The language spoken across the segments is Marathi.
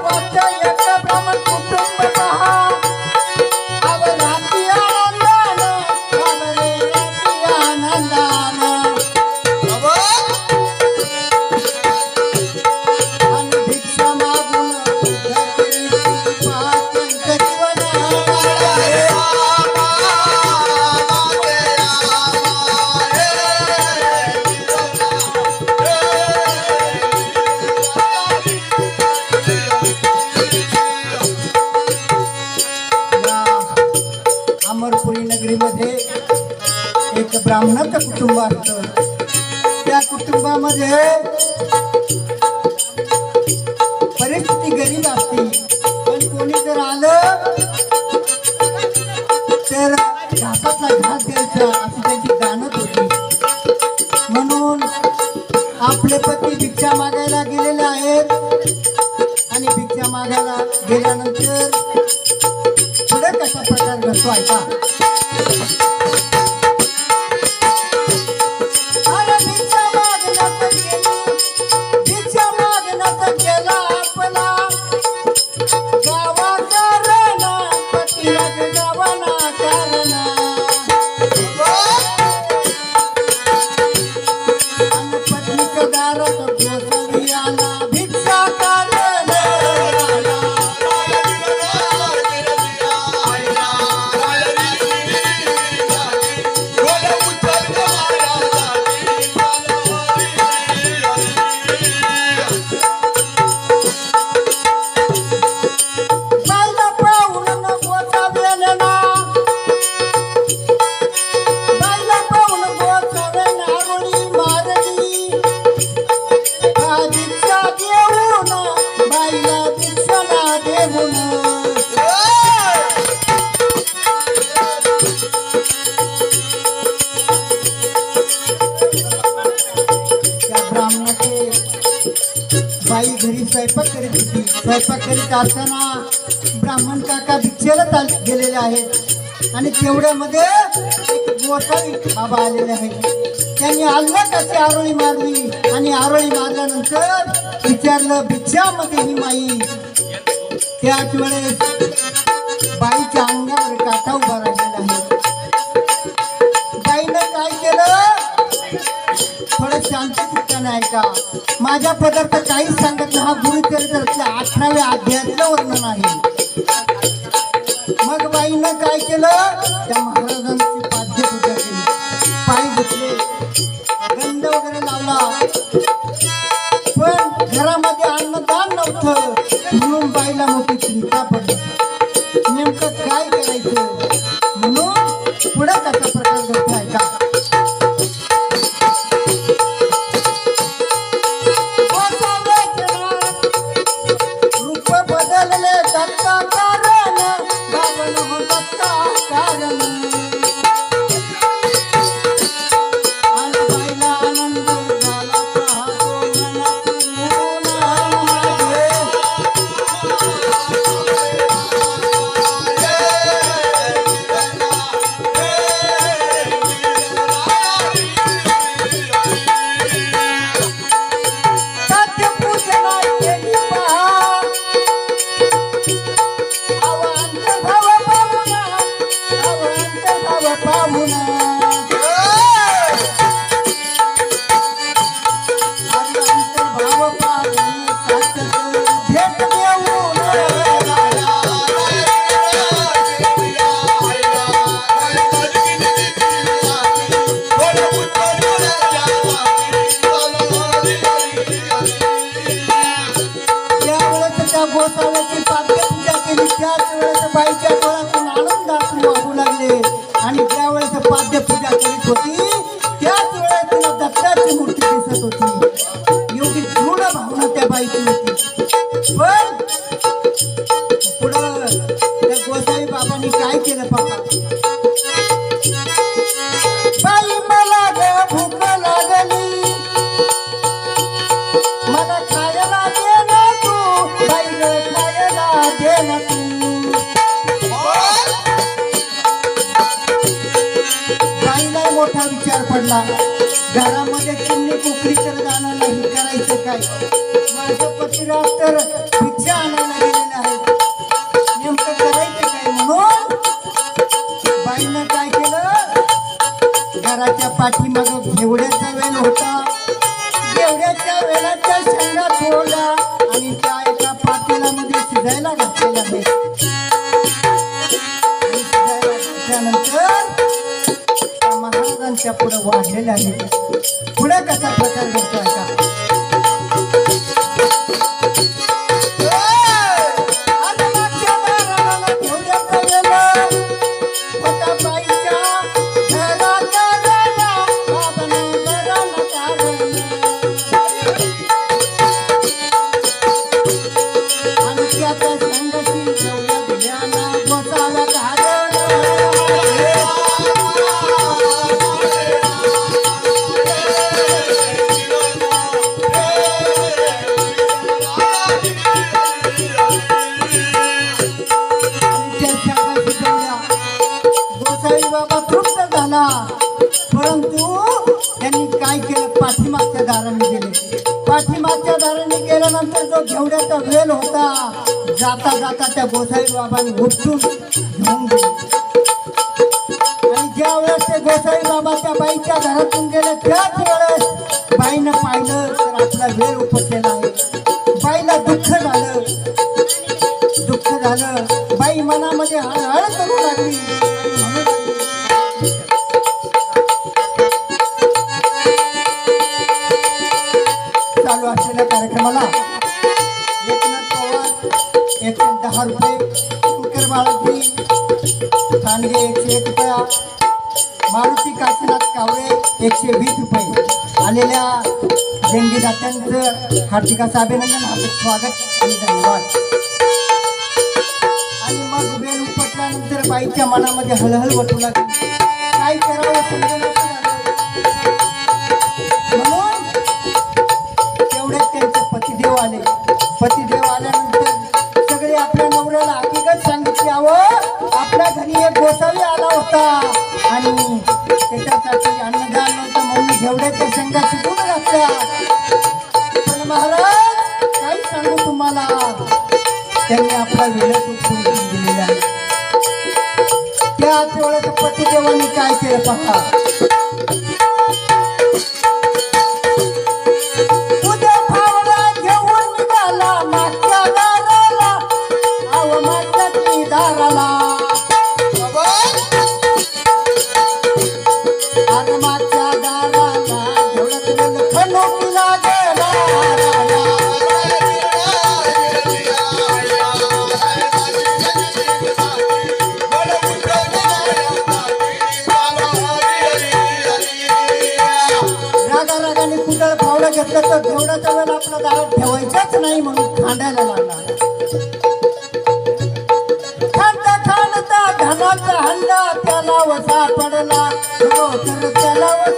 Oh, you अमरपुरी नगरीमध्ये एक ब्राह्मणाचं कुटुंब असतं त्या कुटुंबामध्ये करीत असताना ब्राह्मण काका भिक्षेला चाल गेलेले आहेत. आणि तेवढ्यामध्ये एक गोसावी बाबा आलेले आहेत. त्यांनी अल्ला कशी आरोळी मारली आणि आरोळी मारल्यानंतर विचारलं भिक्षामध्ये ही माई. त्याच वेळेस बाईच्या अंगावर काटा उभा राहिलेला आहे. बाईनं काय केलं? थोडं शांत प्रकरण आहे का? माझ्या पदार्थ काहीच सांगत हा गुरुचरित्रातल्या अठराव्या अध्यायातलं वर्णन आहे. मग बाईनं काय केलं? त्या महाराजांची पाद्य पूजा केली. पाय घेतले गंध वगैरे लावला. पण घरामध्ये अन्नदान नव्हतं. म्हणून बाईला मोठी चिंता पडला. घरामध्ये चिमणी पोखरी तर जाणं नाही करायचं काय? माझ्या पतीला तर भिक्षा आणायला गेलेलं आहे नेमकं करायचं काय म्हणून? बाईनं काय केलं? घराच्या पाठीमाग जेवढ्याचा वेळ होता. घेवड्याच्या वेळाच्या शेंगा बोलला आणि त्या महाराजांच्या पुढे वाढलेल्या आहेत पुढे कसा प्रकार घडतोय का जाता जाता त्या गोसाई बाबांनी उपटून घेऊन गेले. आणि ज्या वेळेस ते गोसाई बाबा त्या बाईच्या घरातून गेले त्याच वेळेस बाईनं पाहिलं तर आपला वेळ हार्दिकाचं अभिनंदन आपलं स्वागत आणि धन्यवाद. आणि मग बेल उपटल्यानंतर बाईच्या मनामध्ये हलहल वाटू लागली. काय करावं म्हणून त्यांचे पतिदेव आले. पतिदेव आल्यानंतर सगळे आपल्या नवऱ्याला हकीकत सांगितली अहो आपल्या घरी एक गोसावी आला होता. आणि त्याच्यासाठी अन्नदान नव्हतं म्हणून घेवड्याच्या शेंगा शिकून घातल्या त्यांनी आपला वेळच उठून दिलेला आहे. त्याच वेळेस काय केलं पहा? कुदळ फावडा घेतलं तर घेवडाचा वेळ आपला दारात ठेवायचाच नाही म्हणून खांडायला लागला. खांडता खांडता धनाचा हंडा त्याला वसा पडला. हो, तर त्याला वसा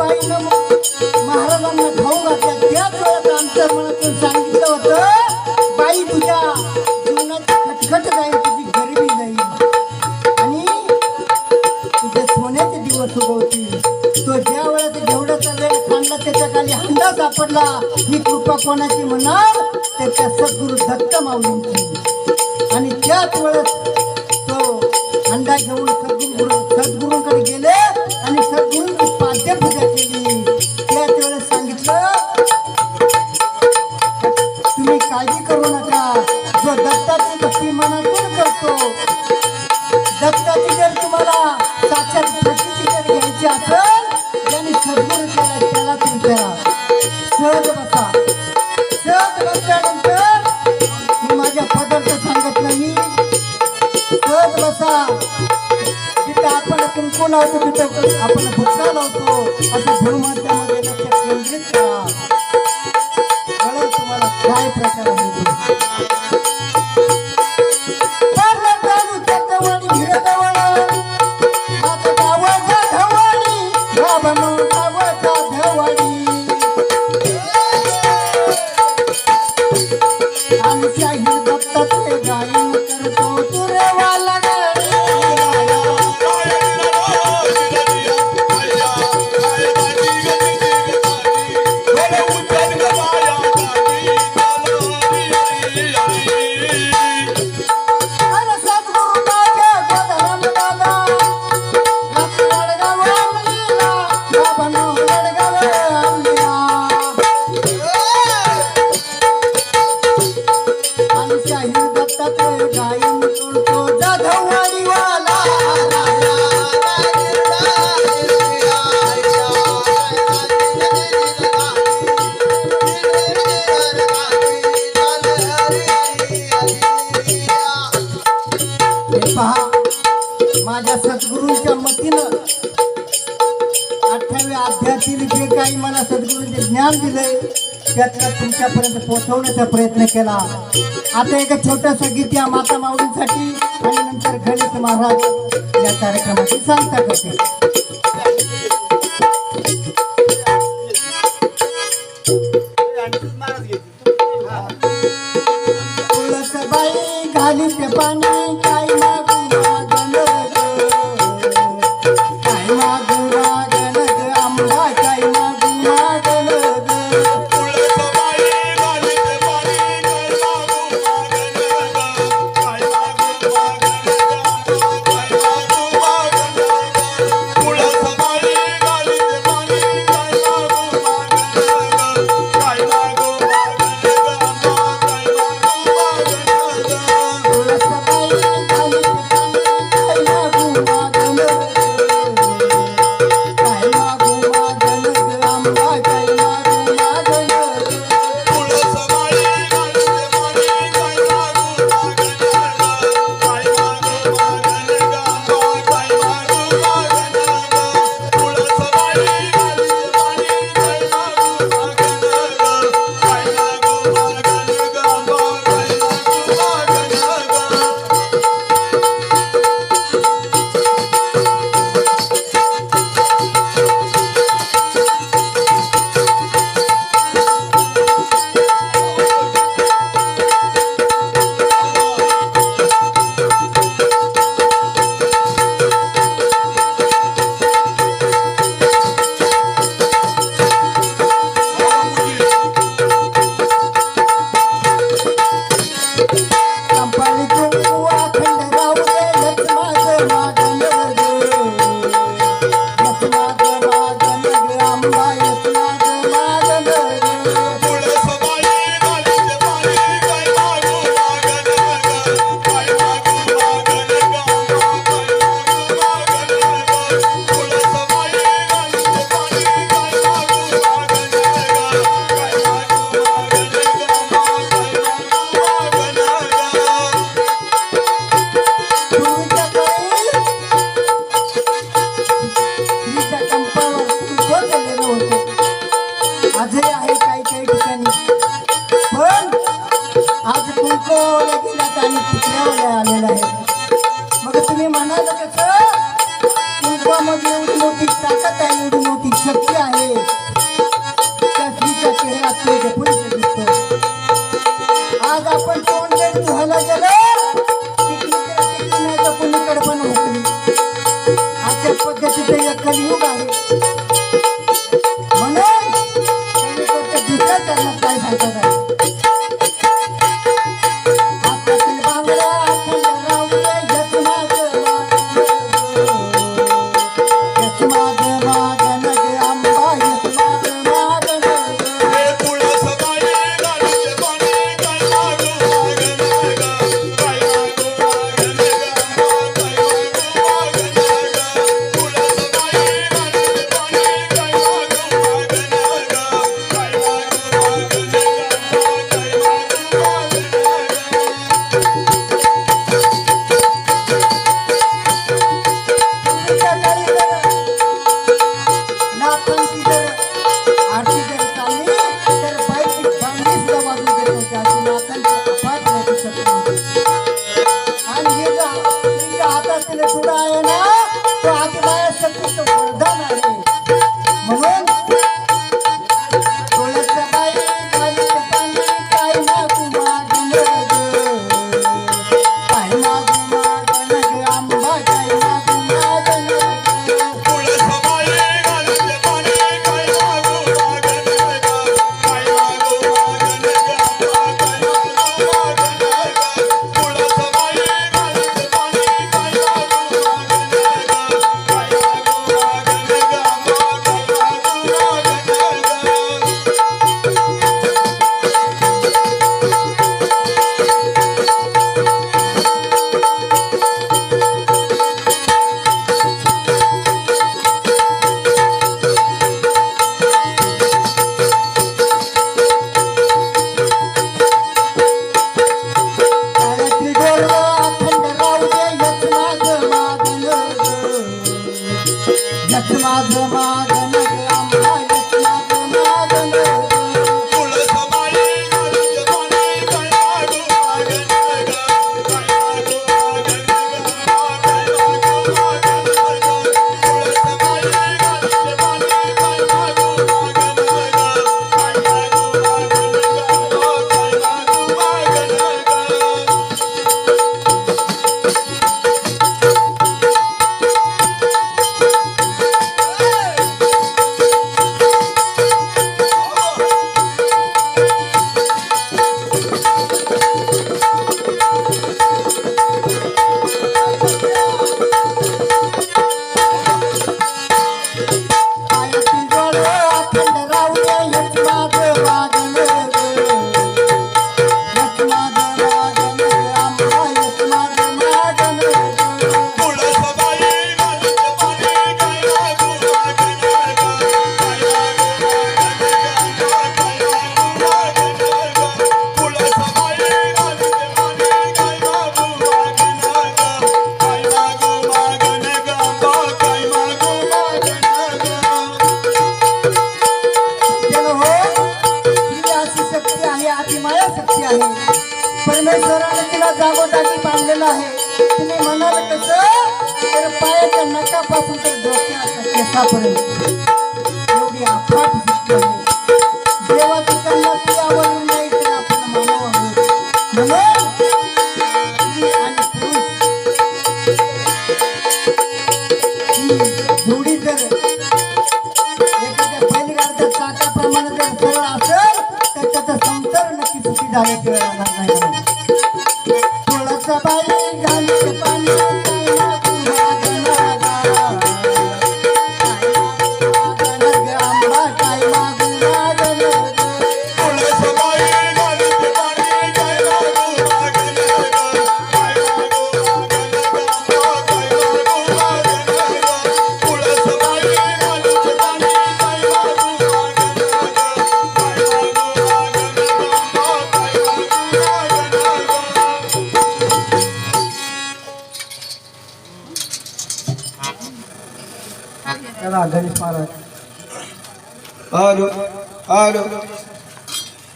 बाईनं महाराजांना खाऊ घातल्या त्याच आमच्या सांगितलं होतं बाई तुझ्या जीवनात खटखट जाईल तुझी गरिबी जाईल. आणि तुझे सोन्याचे दिवस उगवतील. तो ज्या वेळेस घेवड्याचा वेळ खांडला त्याच्याखाली हंडा सापडला. ही कृपा कोणाची म्हणाल त्याच्या सद्गुरु दत्त माऊलींची. आणि त्याच वेळेस तो अंडा घेऊन आपण कुंकू लावतो तिथं आपण भुक्का लावतो काही मला सद्गुरूंचे ज्ञान दिलंय त्यातला तुमच्यापर्यंत पोहोचवण्याचा प्रयत्न केला. आता एका छोटासा गीत या माता माऊलींसाठी आणि नंतर गणेश महाराज या कार्यक्रमाची सांगता करते गति भैया कलयुग कसं तर पायाच्या नकापासून तर डोक्याच्या केसापर्यंत. एवढी